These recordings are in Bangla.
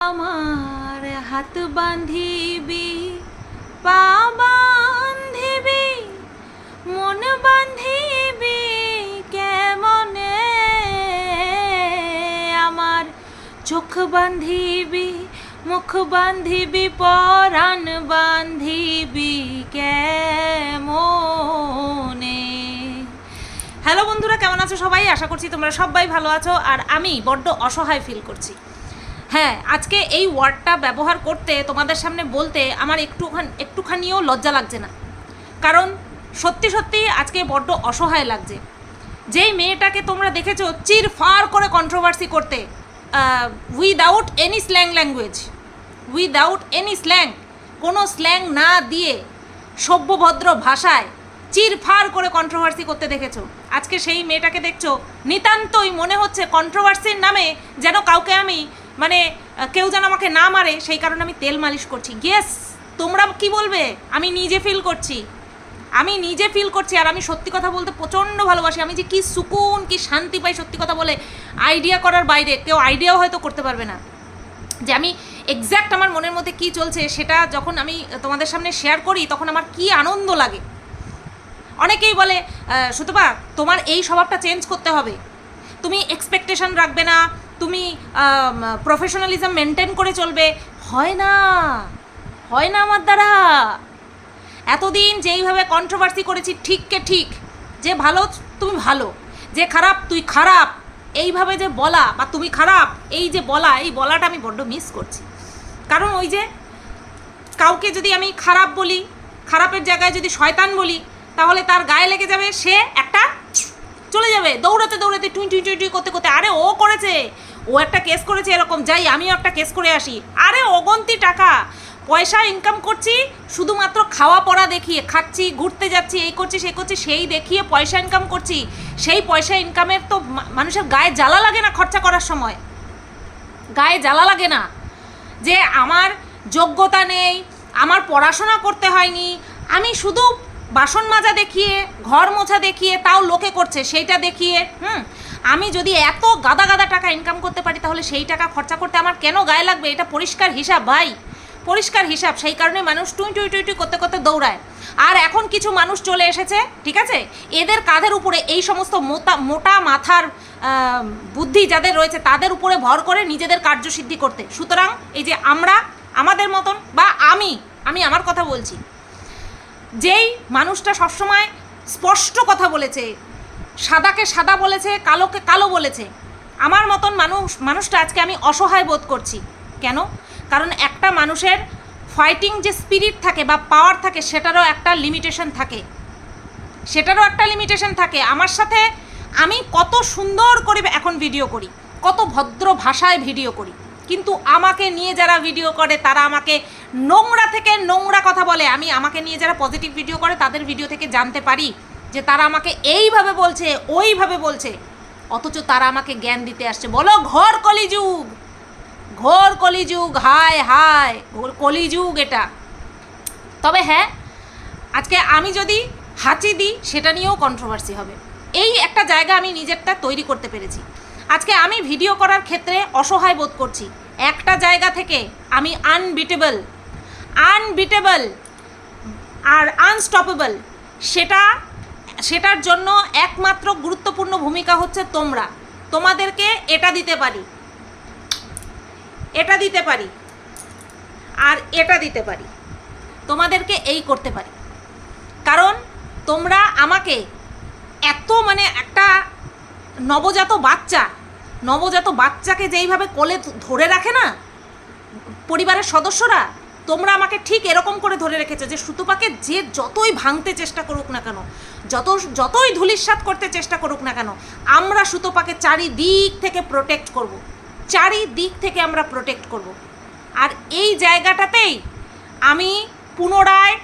আমার হাত বান্ধিবি পা বান্ধিবি মন বান্ধিবি কেমনে আমার চোখ বান্ধিবি মুখ বান্ধিবি পরাণ বান্ধিবি কেমনে? হ্যালো বন্ধুরা, কেমন আছো সবাই? আশা করছি তোমরা সবাই ভালো আছো, আর আমি বড্ড অসহায় ফিল করছি। হ্যাঁ আজকে এই ওয়ার্ডটা ব্যবহার করতে তোমাদের সামনে বলতে আমার একটুখানি একটুখানিও লজ্জা লাগছে না। কারণ সত্যি সত্যি আজকে বড্ড অসহায় লাগছে। যেই মেয়েটাকে তোমরা দেখেছ চির ফার করে কন্ট্রোভার্সি করতে without any slang language without any slang কোনো স্ল্যাং না দিয়ে সভ্যভদ্র ভাষায় চিরফার করে কন্ট্রোভার্সি করতে দেখেছ। আজকে সেই মেয়েটাকে দেখছ, নিতান্তই মনে হচ্ছে কন্ট্রোভার্সির নামে যেন কাউকে আমি মানে কেউ যেন আমাকে না মারে, সেই কারণে আমি তেল মালিশ করছি। ইয়েস তোমরা কি বলবে? আমি নিজে ফিল করছি। আমি নিজে ফিল করছি আর আমি সত্যি কথা বলতে প্রচণ্ড ভালোবাসি। আমি যে কি সুকুন, কি শান্তি পাই সত্যি কথা বলে আইডিয়া করার বাইরে, কেউ আইডিয়াও হয়তো করতে পারবে না। যে আমি এক্স্যাক্ট আমার মনের মধ্যে কি চলছে, সেটা যখন আমি তোমাদের সামনে শেয়ার করি, তখন আমার কি আনন্দ লাগে। অনেকেই বলে সুতপা, তোমার এই স্বভাবটা চেঞ্জ করতে হবে। তুমি এক্সপেকটেশন রাখবে না তুমি প্রফেশনালিজম মেনটেন করে চলবে। হয় না হয় না আমার দ্বারা। এতদিন যেইভাবে কন্ট্রোভার্সি করেছি, ঠিককে ঠিক, যে ভালো তুমি ভালো, যে খারাপ তুই খারাপ, এইভাবে যে বলা বা তুমি খারাপ, এই যে বলা, এই বলাটা আমি বড্ড মিস করছি। কারণ ওই যে কাউকে যদি আমি খারাপ বলি, খারাপের জায়গায় যদি শয়তান বলি, তাহলে তার গায়ে লেগে যাবে সে একটা চলে যাবে, দৌড়াতে দৌড়াতে টুই টুই টুই টুই করতে করতে। আরে ও করেছে, ও একটা কেস করেছে এরকম, যাই আমিও একটা কেস করে আসি। আরে অগন্তি টাকা, পয়সা ইনকাম করছি, শুধুমাত্র খাওয়া পড়া দেখিয়ে, খাচ্ছি, ঘুরতে যাচ্ছি, এই করছি, সেই করছি, সেই দেখিয়ে পয়সা ইনকাম করছি। সেই পয়সা ইনকামের তো মানুষের গায়ে জ্বালা লাগে না খরচা করার সময়। গায়ে জ্বালা লাগে না। যে আমার যোগ্যতা নেই, আমার পড়াশোনা করতে হয়নি, আমি শুধু বাসন মাজা দেখিয়ে, ঘর মোছা দেখিয়ে, তাও লোকে করছে, সেইটা দেখিয়ে, হুম? আমি যদি এত গাদা গাদা টাকা ইনকাম করতে পারি, তাহলে সেই টাকা খরচা করতে আমার কেন গায়ে লাগবে? এটা পরিষ্কার হিসাব, ভাই। পরিষ্কার হিসাব। সেই কারণে মানুষ টুই টুই টুই টুই করতে করতে দৌড়ায়। আর এখন কিছু মানুষ চলে এসেছে, ঠিক আছে? এদের কাঁধের উপরে এই সমস্ত মোটা মোটা মাথার বুদ্ধি যাদের রয়েছে, তাদের উপরে ভর করে নিজেদের কার্যসিদ্ধি করতে। সুতরাং এই যে আমরা, আমাদের মতন বা আমি আমি আমার কথা বলছি। যেই মানুষটা সবসময় স্পষ্ট কথা বলেছে, সাদাকে সাদা বলেছে, কালোকে কালো বলেছে, আমার মতন মানুষ, মানুষটা আজকে আমি অসহায় বোধ করছি। কেন? কারণ একটা মানুষের ফাইটিং যে স্পিরিট থাকে বা পাওয়ার থাকে, সেটারও একটা লিমিটেশন থাকে। সেটারও একটা লিমিটেশন থাকে। আমার সাথে আমি কত সুন্দর করে এখন ভিডিও করি, কত ভদ্র ভাষায় ভিডিও করি। কিন্তু আমাকে নিয়ে যারা ভিডিও করে, তারা আমাকে নোংরা থেকে নোংরা কথা বলে। আমি আমাকে নিয়ে যারা পজিটিভ ভিডিও করে, তাদের ভিডিও থেকে জানতে পারি যে তারা আমাকে এইভাবে বলছে, ওইভাবে বলছে। অথচ তারা আমাকে জ্ঞান দিতে আসছে। বলো, ঘর কলিযুগ! ঘোর কলিযুগ, হায় হায়! ঘোর কলিযুগ এটা। তবে হ্যাঁ আজকে আমি যদি হাঁচি দিই, সেটা নিয়েও কন্ট্রোভার্সি হবে। এই একটা জায়গা আমি নিজেরটা তৈরি করতে পেরেছি। আজকে আমি ভিডিও করার ক্ষেত্রে অসহায় বোধ করছি। একটা জায়গা থেকে আমি আনবিটেবল আনবিটেবল আর আনস্টপেবল সেটা, সেটার জন্য একমাত্র গুরুত্বপূর্ণ ভূমিকা হচ্ছে তোমরা। তোমাদেরকে এটা দিতে পারি। এটা দিতে পারি। আর এটা দিতে পারি। তোমাদেরকে এই করতে পারি। কারণ তোমরা আমাকে এত মানে একটা নবজাত বাচ্চা, নবজাত বাচ্চাকে যেইভাবে কোলে ধরে রাখে না, পরিবারের সদস্যরা তোমরা আমাকে ঠিক এরকম করে ধরে রেখেছো যে সুতপাকে যে যতই ভাঙতে চেষ্টা করুক না কেন, যত, যতই ধুলিস্বাদ করতে চেষ্টা করুক না কেন, আমরা সুতপাকে চারিদিক থেকে প্রোটেক্ট করব। চারিদিক থেকে আমরা প্রোটেক্ট করব। আর এই জায়গাটাতেই আমি পুনরায়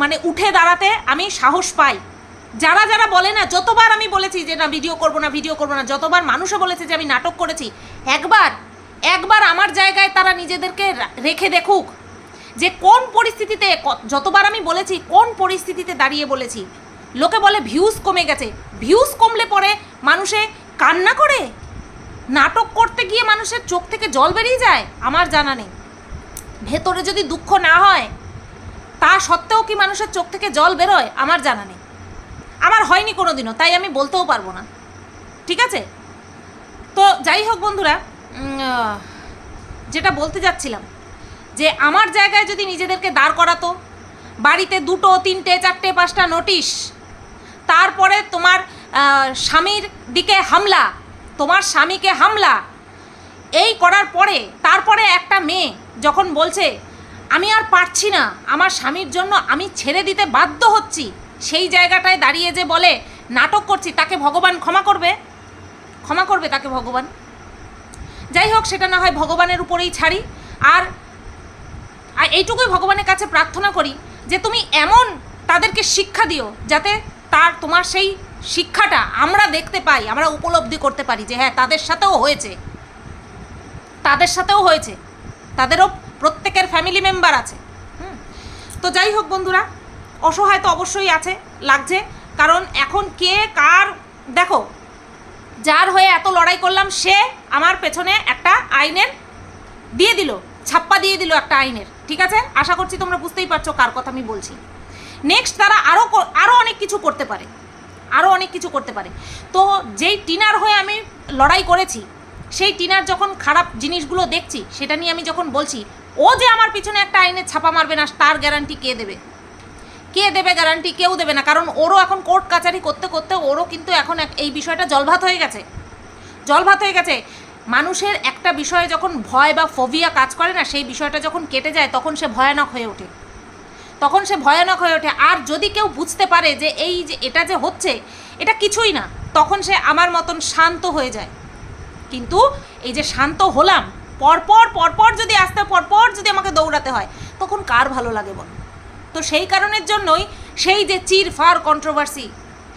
মানে উঠে দাঁড়াতে আমি সাহস পাই যারা যারা বলে না, যতবার আমি বলেছি যে না ভিডিও করব না ভিডিও করব না, যতবার মানুষও বলেছে যে আমি নাটক করেছি, একবার একবার আমার জায়গায় তারা নিজেদেরকে রেখে দেখুক যে কোন পরিস্থিতিতে যতবার আমি বলেছি কোন পরিস্থিতিতে দাঁড়িয়ে বলেছি। লোকে বলে ভিউজ কমে গেছে। ভিউজ কমলে পরে মানুষে কান্না করে? নাটক করতে গিয়ে মানুষের চোখ থেকে জল বেরিয়ে যায়? আমার জানা নেই। ভেতরে যদি দুঃখ না হয়, তা সত্ত্বেও কি মানুষের চোখ থেকে জল বেরোয়? আমার জানা নেই। আমার হয়নি কোনো দিনও তাই আমি বলতেও পারব না। ঠিক আছে? তো যাই হোক বন্ধুরা যেটা বলতে যাচ্ছিলাম, যে আমার জায়গায় যদি নিজেদেরকে দাঁড় করাতো, বাড়িতে দুটো, তিনটে, চারটে, পাঁচটা নোটিশ, তারপরে তোমার স্বামীর দিকে হামলা, তোমার স্বামীকে হামলা, এই করার পরে, তারপরে একটা মেয়ে যখন বলছে, আমি আর পারছি না, আমার স্বামীর জন্য আমি ছেড়ে দিতে বাধ্য হচ্ছি সেই জায়গাটায় দাঁড়িয়ে যে বলে, নাটক করছি, তাকে ভগবান ক্ষমা করবে? ক্ষমা করবে তাকে ভগবান? যাই হোক, সেটা না হয় ভগবানের উপরেই ছাড়ি। আর এইটুকুই ভগবানের কাছে প্রার্থনা করি যে তুমি এমন তাদেরকে শিক্ষা দিও যাতে তার, তোমার সেই শিক্ষাটা আমরা দেখতে পাই, আমরা উপলব্ধি করতে পারি যে হ্যাঁ তাদের সাথেও হয়েছে। তাদের সাথেও হয়েছে। তাদেরও প্রত্যেকের ফ্যামিলি মেম্বার আছে। তো যাই হোক বন্ধুরা, অসহায় তো অবশ্যই আছে, লাগছে। কারণ এখন কে কার, দেখো যার হয়ে এত লড়াই করলাম, সে আমার পেছনে একটা আইনের দিয়ে দিল, ছাপ্পা দিয়ে দিল একটা আইনের। ঠিক আছে? আশা করছি তোমরা বুঝতেই পারছ কার কথা আমি বলছি। নেক্সট তারা আরও আরও অনেক কিছু করতে পারে। আরও অনেক কিছু করতে পারে। তো যেই টিনার হয়ে আমি লড়াই করেছি, সেই টিনার যখন খারাপ জিনিসগুলো দেখছি, সেটা নিয়ে আমি যখন বলছি, ও যে আমার পিছনে একটা আইনের ছাপা মারবে না, তার গ্যারান্টি কে দেবে? কে দেবে গ্যারান্টি কেউ দেবে না। কারণ ওরও এখন কোর্ট কাচারি করতে করতে ওরও কিন্তু এখন এই বিষয়টা জলভাত হয়ে গেছে। জলভাত হয়ে গেছে। মানুষের একটা বিষয়ে যখন ভয় বা ফোবিয়া কাজ করে না, সেই বিষয়টা যখন কেটে যায়, তখন সে ভয়ানক হয়ে ওঠে। তখন সে ভয়ানক হয়ে ওঠে। আর যদি কেউ বুঝতে পারে যে এই যে এটা যে হচ্ছে, এটা কিছুই না, তখন সে আমার মতন শান্ত হয়ে যায়। কিন্তু এই যে শান্ত হলাম, পরপর পরপর যদি আসতে, পরপর যদি আমাকে দৌড়াতে হয়, তখন কার ভালো লাগে বলো? তো সেই কারণের জন্যই সেই যে চির ফার কন্ট্রোভার্সি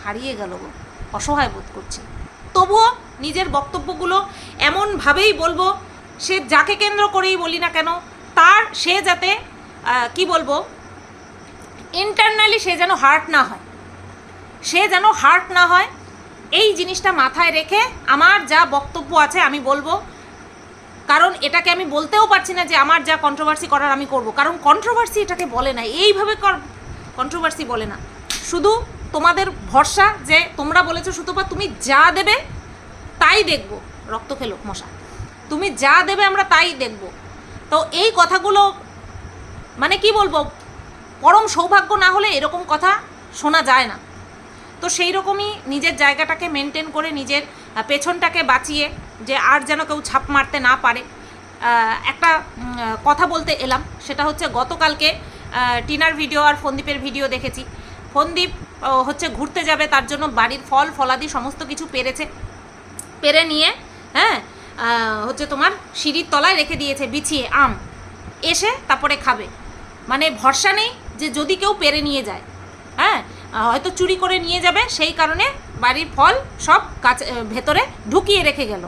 হারিয়ে গেল গো। অসহায় বোধ করছি। তবুও নিজের বক্তব্যগুলো এমনভাবেই বলব, সে যাকে কেন্দ্র করেই বলি না কেন, তার সে যাতে কি বলব ইন্টারনালি সে যেন হার্ট না হয়। সে যেন হার্ট না হয়, এই জিনিসটা মাথায় রেখে আমার যা বক্তব্য আছে আমি বলব কারণ এটাকে আমি বলতেও পারছি না যে আমার যা কন্ট্রোভার্সি করার আমি করব। কারণ কন্ট্রোভার্সি এটাকে বলে না। এইভাবে কন্ট্রোভার্সি বলে না। শুধু তোমাদের ভরসা যে তোমরা বলেছ, সুতপা, তুমি যা দেবে তাই দেখব। রক্ত খেলো, মশা। তুমি যা দেবে আমরা তাই দেখব। তো এই কথাগুলো মানে কি বলব, পরম সৌভাগ্য না হলে এরকম কথা শোনা যায় না। তো সেই রকমই নিজের জায়গাটাকে মেনটেন করে নিজের পেছনটাকে বাঁচিয়ে যে আর যেন কেউ ছাপ মারতে না পারে। একটা কথা বলতে এলাম, সেটা হচ্ছে গতকালকে টিনার ভিডিও আর ফন্দীপের ভিডিও দেখেছি। ফন্দীপ হচ্ছে ঘুরতে যাবে, তার জন্য বাড়ির ফল, ফলাদি সমস্ত কিছু পেরেছে। পেরে নিয়ে হ্যাঁ হচ্ছে তোমার সিঁড়ির তলায় রেখে দিয়েছে, বিছিয়ে, আম। এসে তারপরে খাবে। মানে ভরসা নেই যে যদি কেউ পেরে নিয়ে যায়। হ্যাঁ হয়তো চুরি করে নিয়ে যাবে, সেই কারণে বাড়ির ফল সব কাছে, ভেতরে ঢুকিয়ে রেখে গেল।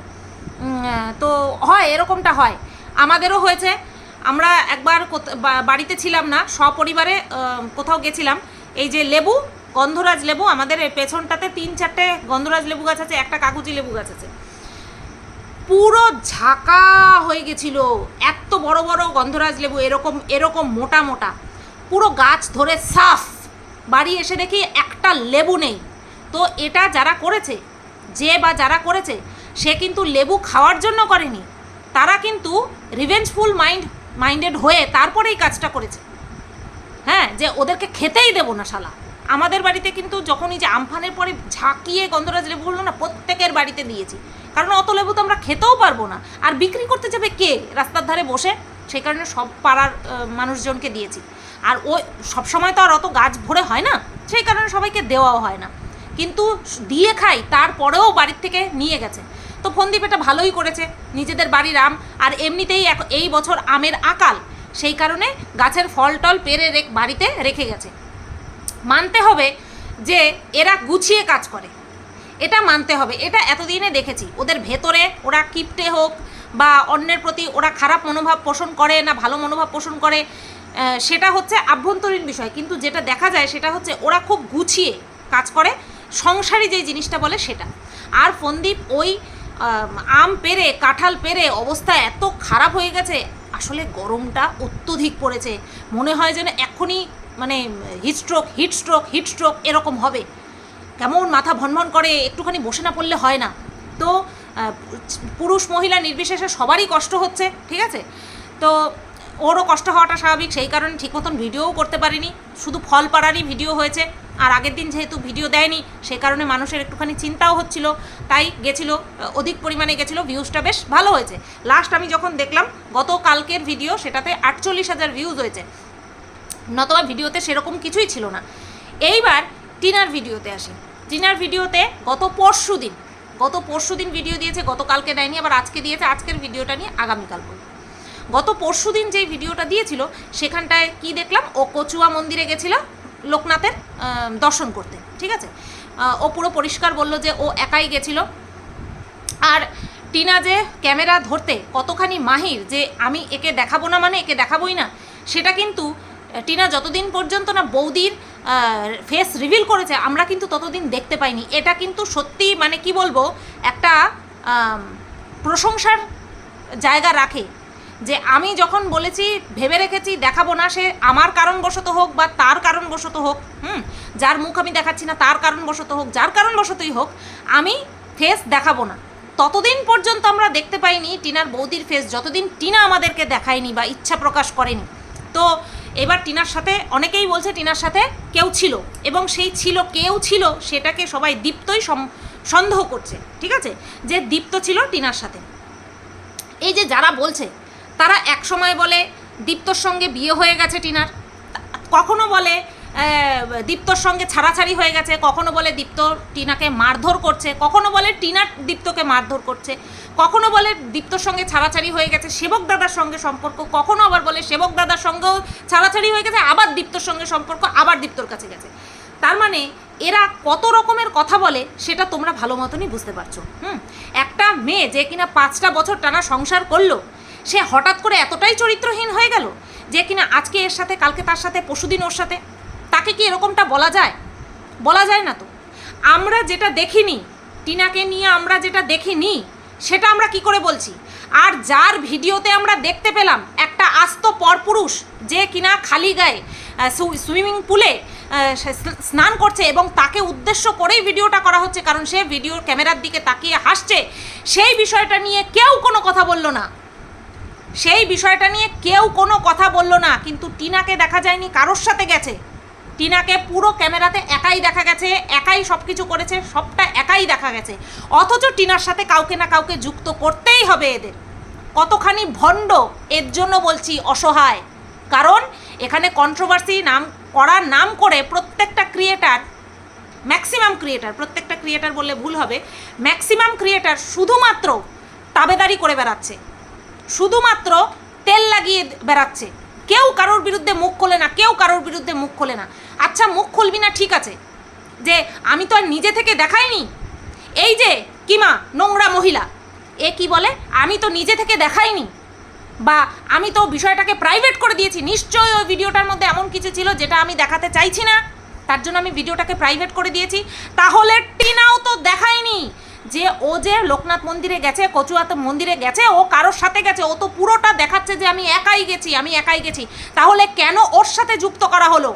তো হয়, এরকমটা হয়। আমাদেরও হয়েছে। আমরা একবার বাড়িতে ছিলাম না, সপরিবারে কোথাও গেছিলাম। এই যে লেবু, গন্ধরাজ লেবু, আমাদের পেছনটাতে তিন চারটে গন্ধরাজ লেবু গাছ আছে, একটা কাগজি লেবু গাছ আছে। পুরো ঝাঁকা হয়ে গেছিল। এত বড় বড় গন্ধরাজ লেবু, এরকম এরকম মোটা মোটা। পুরো গাছ ধরে সাফ। বাড়ি এসে দেখি একটা লেবু নেই। তো এটা যারা করেছে, যে বা যারা করেছে সে কিন্তু লেবু খাওয়ার জন্য করেনি। তারা কিন্তু রিভেঞ্জফুল মাইন্ড মাইন্ডেড হয়ে তারপরেই কাজটা করেছে। হ্যাঁ যে ওদেরকে খেতেই দেবো না শালা। আমাদের বাড়িতে কিন্তু যখনই যে আমফানের পরে ঝাঁকিয়ে গন্ধরাজ লেবুগুলো না, প্রত্যেকের বাড়িতে দিয়েছি। কারণ অত লেবু তো আমরা খেতেও পারব না। আর বিক্রি করতে যাবে কে? রাস্তার ধারে বসে। সেই কারণে সব পাড়ার মানুষজনকে দিয়েছি। আর ওই সবসময় তো আর অত গাছ ভরে হয় না, সেই কারণে সবাইকে দেওয়াও হয় না। কিন্তু দিয়ে খাই, তারপরেও বাড়ির থেকে নিয়ে গেছে। তো ফন্দীপ এটা ভালোই করেছে, নিজেদের বাড়ির আম, আর এমনিতেই এই বছর আমের আকাল। সেই কারণে গাছের ফল টল পেরে বাড়িতে রেখে গেছে। মানতে হবে যে এরা গুছিয়ে কাজ করে। এটা মানতে হবে। এটা এতদিনে দেখেছি। ওদের ভেতরে ওরা কিপটে হোক বা অন্যের প্রতি ওরা খারাপ মনোভাব পোষণ করে না ভালো মনোভাব পোষণ করে সেটা হচ্ছে আভ্যন্তরীণ বিষয়। কিন্তু যেটা দেখা যায় সেটা হচ্ছে ওরা খুব গুছিয়ে কাজ করে। সংসারী যে জিনিসটা বলে সেটা। আর ফন্দীপ ওই আম, পেরে কাঁঠাল পেরে অবস্থা এত খারাপ হয়ে গেছে। আসলে গরমটা অত্যধিক পড়েছে। মনে হয় যেন এখনই মানে হিটস্ট্রোক হিটস্ট্রোক হিটস্ট্রোক এরকম হবে। কেমন মাথা ভনভন করে একটুখানি বসে না পড়লে হয় না। তো পুরুষ মহিলা নির্বিশেষে সবারই কষ্ট হচ্ছে ঠিক আছে? তো ওরও কষ্ট হওয়াটা স্বাভাবিক। সেই কারণে ঠিক মতন ভিডিওও করতে পারিনি। শুধু ফল পাড়ারই ভিডিও হয়েছে। আর আগের দিন যেহেতু ভিডিও দেয়নি, সে কারণে মানুষের একটুখানি চিন্তাও হচ্ছিল। তাই গেছিল অধিক পরিমাণে গেছিল ভিউজটা বেশ ভালো হয়েছে। লাস্ট আমি যখন দেখলাম গত কালকের ভিডিও সেটাতে আটচল্লিশ হাজার ভিউজ হয়েছে। নতবা ভিডিওতে সেরকম কিছুই ছিল না। এইবার টিনার ভিডিওতে আসি। টিনার ভিডিওতে গত পরশু দিন, গত পরশু দিন ভিডিও দিয়েছে, গতকালকে দেয়নি, আবার আজকে দিয়েছে, আজকের ভিডিওটা নিয়ে আগামীকাল বলব গত পরশু দিন যেই ভিডিওটা দিয়েছিল, সেখানটায় কি দেখলাম? ও কচুয়া মন্দিরে গেছিল লোকনাথের দর্শন করতে, ঠিক আছে? ও পুরো পরিষ্কার বলল যে ও একাই গেছিল। আর টিনা যে ক্যামেরা ধরতে কতখানি মাহির যে আমি একে দেখাবো না মানে একে দেখাবোই না, সেটা কিন্তু টিনা যতদিন পর্যন্ত না বৌদির ফেস রিভিল করেছে, আমরা কিন্তু ততদিন দেখতে পাইনি। এটা কিন্তু সত্যি মানে কি বলব, একটা প্রশংসার জায়গা রাখে। যে আমি যখন বলেছি, ভেবে রেখেছি, দেখাবো না, সে আমার কারণবশত হোক বা তার কারণবশত হোক, হুম, যার মুখ আমি দেখাচ্ছি না, তার কারণবশত হোক, যার কারণবশতই হোক, আমি ফেস দেখাবো না। ততদিন পর্যন্ত আমরা দেখতে পাইনি টিনার বৌদির ফেস যতদিন টিনা আমাদেরকে দেখায়নি বা ইচ্ছা প্রকাশ করেনি। তো এবার টিনার সাথে, অনেকেই বলছে টিনার সাথে কেউ ছিল এবং সেই ছিল, কেউ ছিল, সেটাকে সবাই দীপ্তই সন্দেহ করছে, ঠিক আছে? যে দীপ্ত ছিল টিনার সাথে। এই যে যারা বলছে তারা এক সময় বলে, দীপ্তর সঙ্গে বিয়ে হয়ে গেছে টিনার। কখনো বলে দীপ্তর সঙ্গে ছাড়াছাড়ি হয়ে গেছে, কখনো বলে দীপ্ত টিনাকে মারধর করছে, কখনো বলে টিনা দীপ্তকে মারধর করছে, কখনো বলে দীপ্তর সঙ্গে ছাড়াছাড়ি হয়ে গেছে, সেবক দাদার সঙ্গে সম্পর্ক, কখনো আবার বলে সেবক দাদার সঙ্গেও ছাড়াছাড়ি হয়ে গেছে, আবার দীপ্তর সঙ্গে সম্পর্ক, আবার দীপ্তর কাছে গেছে। তার মানে এরা কত রকমের কথা বলে, সেটা তোমরা ভালো মতনই বুঝতে পারছ। হুম? একটা মেয়ে যে কিনা পাঁচটা বছর টানা সংসার করল সে হঠাৎ করে এতটাই চরিত্রহীন হয়ে গেল যে কিনা আজকে এর সাথে, কালকে তার সাথে পশুদিন ওর সাথে, তাকে কি এরকমটা বলা যায়? বলা যায় না তো। আমরা যেটা দেখিনি, টিনাকে নিয়ে আমরা যেটা দেখিনি, সেটা আমরা কি করে বলছি? আর যার ভিডিওতে আমরা দেখতে পেলাম, একটা আস্ত পরপুরুষ যে কিনা খালি গায়ে সুইমিং পুলে স্নান করছে এবং তাকে উদ্দেশ্য করেই ভিডিওটা করা হচ্ছে, কারণ সে ভিডিও ক্যামেরার দিকে তাকিয়ে হাসছে, সেই বিষয়টা নিয়ে কেউ কোনো কথা বলল না। সেই বিষয়টা নিয়ে কেউ কোনো কথা বলল না, কিন্তু টিনাকে দেখা যায়নি, কারোর সাথে গেছে। টিনাকে পুরো ক্যামেরাতে একাই দেখা গেছে, একাই সব কিছু করেছে, সবটা একাই দেখা গেছে। অথচ টিনার সাথে কাউকে না কাউকে যুক্ত করতেই হবে এদের। কতখানি ভণ্ড, এর জন্য বলছি অসহায়। কারণ এখানে কন্ট্রোভার্সি নাম, করার নাম করে প্রত্যেকটা ক্রিয়েটার ম্যাক্সিমাম ক্রিয়েটার প্রত্যেকটা ক্রিয়েটার বললে ভুল হবে ম্যাক্সিমাম ক্রিয়েটার শুধুমাত্র তাবেদারি করে বেড়াচ্ছে। শুধুমাত্র তেল লাগিয়ে বেড়াচ্ছে। কেউ কারোর বিরুদ্ধে মুখ খোলে না, কেউ কারোর বিরুদ্ধে মুখ খোলে না। আচ্ছা মুখ খুলবি না, ঠিক আছে। যে, আমি তো আর নিজে থেকে দেখাইনি। এই যে কিমা নোংরা মহিলা। এ কি বলে? আমি তো নিজে থেকে দেখাইনি। বা, আমি তো বিষয়টাকে প্রাইভেট করে দিয়েছি। নিশ্চয়ই ওই ভিডিওটার মধ্যে এমন কিছু ছিল যেটা আমি দেখাতে চাইছি না। তার জন্য আমি ভিডিওটাকে প্রাইভেট করে দিয়েছি। তাহলে টিনাও তো দেখায়নি যে ও যে লোকনাথ মন্দিরে গেছে, কচুয়াতে মন্দিরে গেছে, ও কারোর সাথে গেছে, ও তো পুরোটা দেখাচ্ছে যে আমি একাই গেছি, আমি একাই গেছি। তাহলে কেন ওর সাথে যুক্ত করা হলো?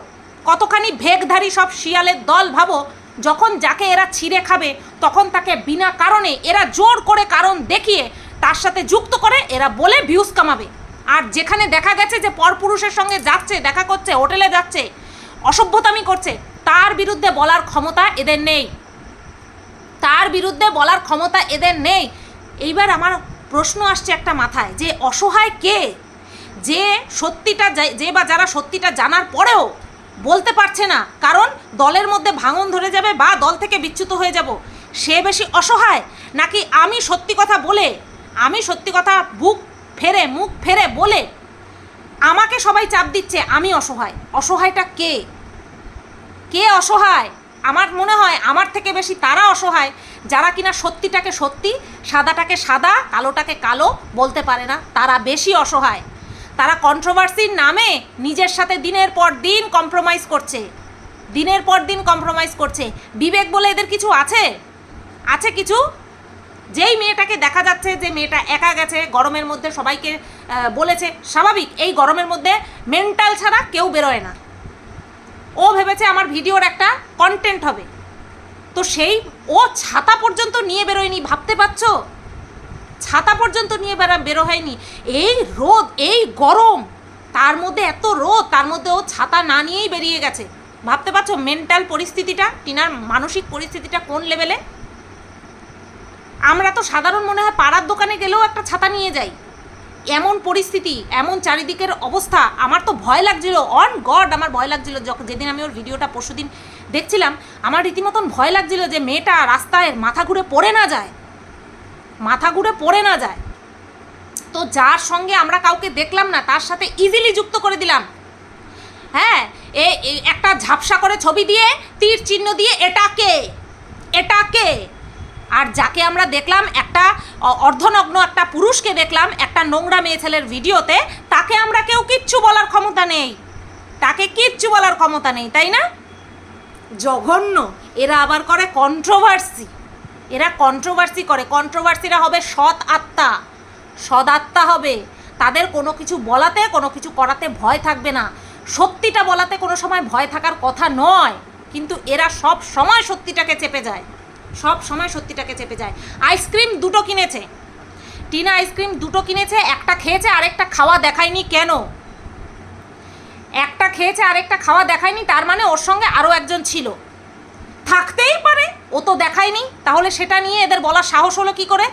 কতখানি ভেগধারী সব শিয়ালের দল ভাবো, যখন যাকে এরা ছিঁড়ে খাবে, তখন তাকে বিনা কারণে এরা জোর করে কারণ দেখিয়ে তার সাথে যুক্ত করে এরা বলে ভিউজ কামাবে। আর যেখানে দেখা গেছে যে পরপুরুষের সঙ্গে যাচ্ছে, দেখা করছে, হোটেলে যাচ্ছে, অসভ্যতামি করছে, তার বিরুদ্ধে বলার ক্ষমতা এদের নেই। তার বিরুদ্ধে বলার ক্ষমতা এদের নেই। এইবার আমার প্রশ্ন আসছে একটা মাথায়, যে অসহায় কে? যে সত্যিটা যা- বা যারা সত্যিটা জানার পরেও বলতে পারছে না, কারণ দলের মধ্যে ভাঙন ধরে যাবে বা দল থেকে বিচ্যুত হয়ে যাব, সে বেশি অসহায়? নাকি আমি সত্যি কথা বলে, আমি সত্যি কথা বুক ফেরে, মুখ ফেরে বলে আমাকে সবাই চাপ দিচ্ছে আমি অসহায়? অসহায়টা কে? কে অসহায়? আমার মনে হয়, আমার থেকে বেশি তারা অসহায়, যারা কিনা সত্যিটাকে সত্যি, সাদাটাকে সাদা, কালোটাকে কালো বলতে পারে না, তারা বেশি অসহায়। তারা কন্ট্রোভার্সির নামে নিজের সাথে দিনের পর দিন কম্প্রোমাইজ করছে। দিনের পর দিন কম্প্রোমাইজ করছে। বিবেক বলে এদের কিছু আছে? আছে কিছু? যেই মেয়েটাকে দেখা যাচ্ছে যে মেয়েটা একা গেছে, গরমের মধ্যে সবাইকে বলেছে, স্বাভাবিক, এই গরমের মধ্যে মেন্টাল ছাড়া কেউ বেরোয় না। ও ভেবেছে আমার ভিডিওর একটা কন্টেন্ট হবে। তো সেই ও ছাতা পর্যন্ত নিয়ে বেরোয়নি, ভাবতে পারছ? ছাতা পর্যন্ত নিয়ে বেরো বেরো হয়নি এই রোদ, এই গরম, তার মধ্যে এত রোদ, তার মধ্যে ও ছাতা না নিয়েই বেরিয়ে গেছে। ভাবতে পারছ মেন্টাল পরিস্থিতিটা, টিনার মানসিক পরিস্থিতিটা কোন লেভেলে আমরা তো সাধারণ মনে হয় পাড়ার দোকানে গেলেও একটা ছাতা নিয়ে যাই। এমন পরিস্থিতি, এমন চারিদিকের অবস্থা, আমার তো ভয় লাগছিল। অন গড আমার ভয় লাগছিল। যখন যেদিন আমি ওর ভিডিওটা পরশুদিন দেখছিলাম, আমার রীতিমতন ভয় লাগছিল যে মেয়েটা রাস্তায় মাথা ঘুরে পড়ে না যায়। মাথা ঘুরে পড়ে না যায়। তো যার সঙ্গে আমরা কাউকে দেখলাম না, তার সাথে ইজিলি যুক্ত করে দিলাম। হ্যাঁ এ, একটা ঝাপসা করে ছবি দিয়ে, তীর চিহ্ন দিয়ে, এটা কে? এটা কে? আর যাকে আমরা দেখলাম একটা অর্ধনগ্ন একটা পুরুষকে দেখলাম একটা নোংরা মেয়ে ছেলের ভিডিওতে, তাকে আমরা কেউ কিচ্ছু বলার ক্ষমতা নেই। তাকে কিচ্ছু বলার ক্ষমতা নেই, তাই না? জঘন্য। এরা আবার করে কন্ট্রোভার্সি এরা কন্ট্রোভার্সি করে। কন্ট্রোভার্সিরা হবে সৎ আত্মা। সৎ আত্মা হবে। তাদের কোনো কিছু বলাতে, কোনো কিছু করাতে ভয় থাকবে না। সত্যিটা বলাতে কোনো সময় ভয় থাকার কথা নয়। কিন্তু এরা সব সময় সত্যিটাকে চেপে যায়। সব সময় সত্যিটাকে চেপে যায়। আইসক্রিম দুটো কিনেছে। টিনা আইসক্রিম দুটো কিনেছে, একটা খেয়েছে, আরেকটা খাওয়া দেখায়নি কেন? একটা খেয়েছে, আরেকটা খাওয়া দেখায়নি, তার মানে ওর সঙ্গে আরও একজন ছিল। থাকতেই পারে, ও তো দেখায়নি, তাহলে সেটা নিয়ে এদের বলার সাহস হলো কি করে?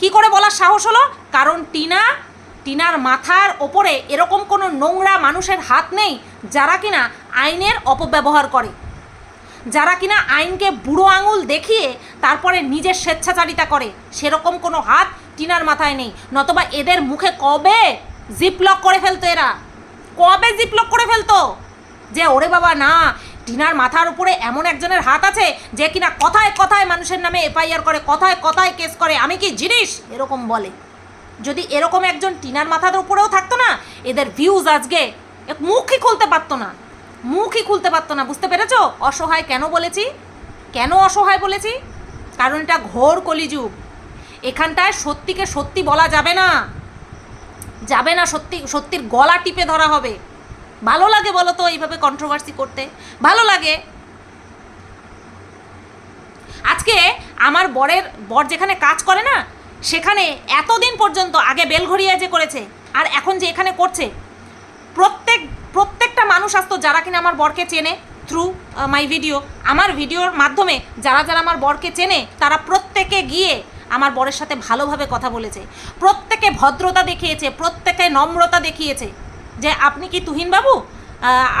কি করে বলার সাহস হলো? কারণ টিনা, টিনার মাথার ওপরে এরকম কোনো নোংরা মানুষের হাত নেই যারা কিনা আইনের অপব্যবহার করে। যারা কিনা আইনকে বুড়ো আঙুল দেখিয়ে তারপরে নিজের স্বেচ্ছাচারিতা করে, সেরকম কোনো হাত টিনার মাথায় নেই। নতবা এদের মুখে কবে জিপলক করে ফেলতো এরা? কবে জিপলক করে ফেলতো? যে ওরে বাবা, না, টিনার মাথার উপরে এমন একজনের হাত আছে যে কিনা কথায় কথায় মানুষের নামে এফআইআর করে, কথায় কথায় কেস করে, আমি কি জিনিস? এরকম বলে। যদি এরকম একজন টিনার মাথার উপরেও থাকতো না, এদের ভিউজ আজকে মুখই খুলতে পারতো না। মুখই খুলতে পারতো না, বুঝতে পেরেছ? অসহায় কেন বলেছি? কেন অসহায় বলেছি? কারণ এটা ঘোর কলিযুগ। এখানটায় সত্যিকে সত্যি বলা যাবে না। যাবে না সত্যি, সত্যির গলা টিপে ধরা হবে। ভালো লাগে বলো তো এইভাবে কন্ট্রোভার্সি করতে। ভালো লাগে। আজকে আমার বরের, বর যেখানে কাজ করে না, সেখানে এতদিন পর্যন্ত আগে বেলঘরিয়া যে করেছে, আর এখন যে এখানে করছে, প্রত্যেক প্রত্যেকটা মানুষ আসতো যারা কিনা আমার বরকে চেনে থ্রু মাই ভিডিও আমার ভিডিওর মাধ্যমে যারা যারা আমার বরকে চেনে, তারা প্রত্যেকে গিয়ে আমার বরের সাথে ভালোভাবে কথা বলেছে। প্রত্যেকে ভদ্রতা দেখিয়েছে, প্রত্যেকে নম্রতা দেখিয়েছে যে, আপনি কি তুহিনবাবু?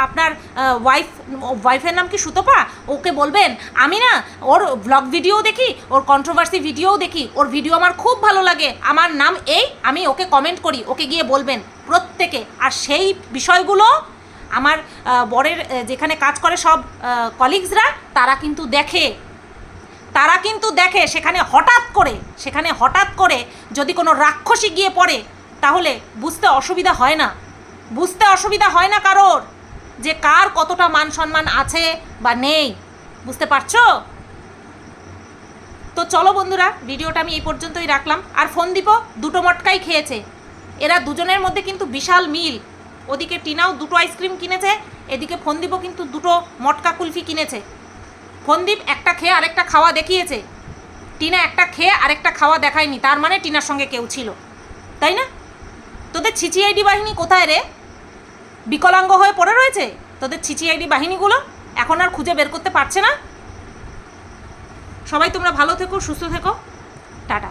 আপনার ওয়াইফ ওয়াইফের নাম কি সুতপা? ওকে বলবেন, আমি না, ওর ব্লগ ভিডিও দেখি, ওর কন্ট্রোভার্সি ভিডিওও দেখি, ওর ভিডিও আমার খুব ভালো লাগে, আমার নাম এই, আমি ওকে কমেন্ট করি, ওকে গিয়ে বলবেন প্রত্যেকে। আর সেই বিষয়গুলো আমার বরের যেখানে কাজ করে সব কলিগসরা তারা কিন্তু দেখে। তারা কিন্তু দেখে, সেখানে হঠাৎ করে, সেখানে হঠাৎ করে যদি কোনো রাক্ষসী গিয়ে পড়ে, তাহলে বুঝতে অসুবিধা হয় না। বুঝতে অসুবিধা হয় না কারোর যে কার কতটা মান সম্মান আছে বা নেই। বুঝতে পারছ? তো চলো বন্ধুরা, ভিডিওটা আমি এই পর্যন্তই রাখলাম। আর ফোন দিব দুটো মটকাই খেয়েছে। এরা দুজনের মধ্যে কিন্তু বিশাল মিল। ওদিকে টিনাও দুটো আইসক্রিম কিনেছে, এদিকে ফোনদীপও কিন্তু দুটো মটকা কুলফি কিনেছে। ফোনদীপ একটা খেয়ে আরেকটা খাওয়া দেখিয়েছে। টিনা একটা খেয়ে আরেকটা খাওয়া দেখায়নি, তার মানে টিনার সঙ্গে কেউ ছিল। তাই না? তোদের ছিচিআইডি বাহিনী কোথায় রে? বিকলাঙ্গ হয়ে পড়ে রয়েছে? তোদের ছিচিআইডি বাহিনীগুলো এখন আর খুঁজে বের করতে পারছে না? সবাই তোমরা ভালো থেকো, সুস্থ থেকো। টাটা।